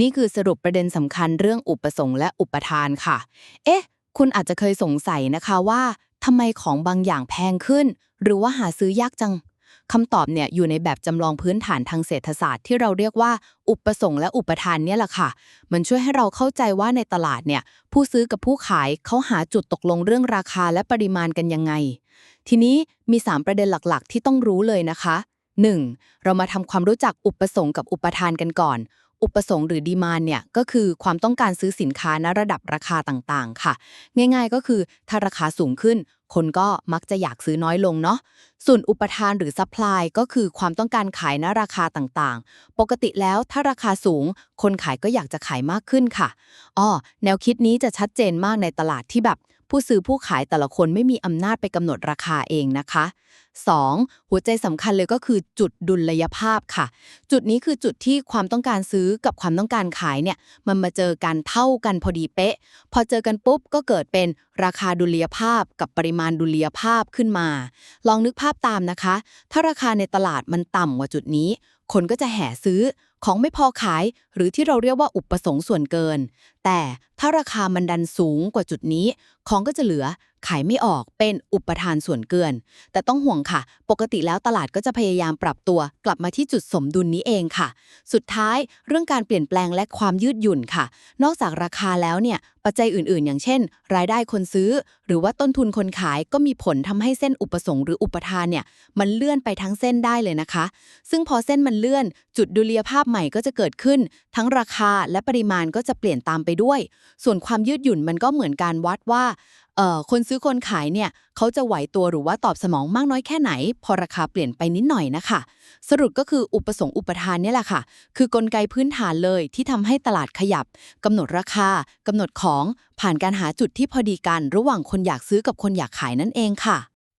นี่คือสรุปประเด็นสำคัญเรื่องอุปสงค์และอุปทานค่ะ เอ๊ะ คุณอาจจะเคยสงสัยนะคะว่าทำไมของบางอย่างแพงขึ้น หรือว่าหาซื้อยากจังคำตอบเนี่ยอยู่ในแบบจำลองพื้นฐานทางเศรษฐศาสตร์ที่เราเรียกว่า อุปสงค์และอุปทานเนี่ยแหละค่ะ มันช่วยให้เราเข้าใจว่าในตลาดเนี่ยผู้ซื้อกับผู้ขายเขาหาจุดตกลงเรื่องราคาและปริมาณกันยังไง ทีนี้มี 3 ประเด็นหลักๆ ที่ต้องรู้เลยนะคะ 1. เรามาทำความรู้จักอุปสงค์กับอุปทานกันก่อน อุปสงค์หรือดีมานเนี่ยก็คือความต้องการซื้อสินค้าณระดับราคาต่างๆ ค่ะ ง่าย ๆ ก็คือถ้าราคาสูงขึ้น คนก็มักจะอยากซื้อน้อยลงเนาะ ส่วนอุปทานหรือซัพพลายก็คือความต้องการขายณราคาต่างๆ ปกติแล้วถ้าราคาสูง คนขายก็อยากจะขายมากขึ้นค่ะ อ้อ แนวคิดนี้จะชัดเจนมากในตลาดที่แบบผู้ซื้อผู้ขายแต่ละคนไม่มีอำนาจไปกำหนดราคาเองนะคะ 2. หัวใจสำคัญเลยก็คือจุดดุลยภาพค่ะ จุดนี้คือจุดที่ความต้องการซื้อกับความต้องการขายเนี่ย มันมาเจอกันเท่ากันพอดีเป๊ะ พอเจอกันปุ๊บก็เกิดเป็นราคาดุลยภาพกับปริมาณดุลยภาพขึ้นมา ลองนึกภาพตามนะคะ ถ้าราคาในตลาดมันต่ำกว่าจุดนี้ คนก็จะแห่ซื้อ ของไม่พอขาย หรือที่เราเรียกว่าอุปสงค์ส่วนเกิน แต่ถ้าราคามันดันสูงกว่าจุดนี้ ของก็จะเหลือขายไม่ออกเป็นอุปทานส่วนเกิน แต่ต้องห่วงค่ะ ปกติแล้วตลาดก็จะพยายามปรับตัว กลับมาที่จุดสมดุลนี้เองค่ะ สุดท้ายเรื่องการเปลี่ยนแปลงและความยืดหยุ่นค่ะ นอกจากราคาแล้วเนี่ย ปัจจัยอื่นๆ อย่างเช่น รายได้คนซื้อ หรือว่าต้นทุนคนขายก็มีผลทำให้เส้นอุปสงค์หรืออุปทานเนี่ยมันเลื่อนไปทั้งเส้นได้เลยนะคะ ซึ่งพอเส้นมันเลื่อน จุดดุลยภาพใหม่ก็จะเกิดขึ้น ทั้งราคาและปริมาณก็จะเปลี่ยนตามไปด้วย ส่วนความยืดหยุ่นมันก็เหมือนการวัดว่าเออคนซื้อคนขายเนี่ยเขาจะไหวตัวหรือว่าตอบสมองมากน้อยแค่ไหน พอราคาเปลี่ยนไปนิดหน่อยนะคะ สรุปก็คืออุปสงค์อุปทานนี่แหละค่ะ คือกลไกพื้นฐานเลยที่ทำให้ตลาดขยับกำหนดราคากำหนดของผ่านการหาจุดที่พอดีกัน ระหว่างคนอยากซื้อกับคนอยากขายนั่นเองค่ะ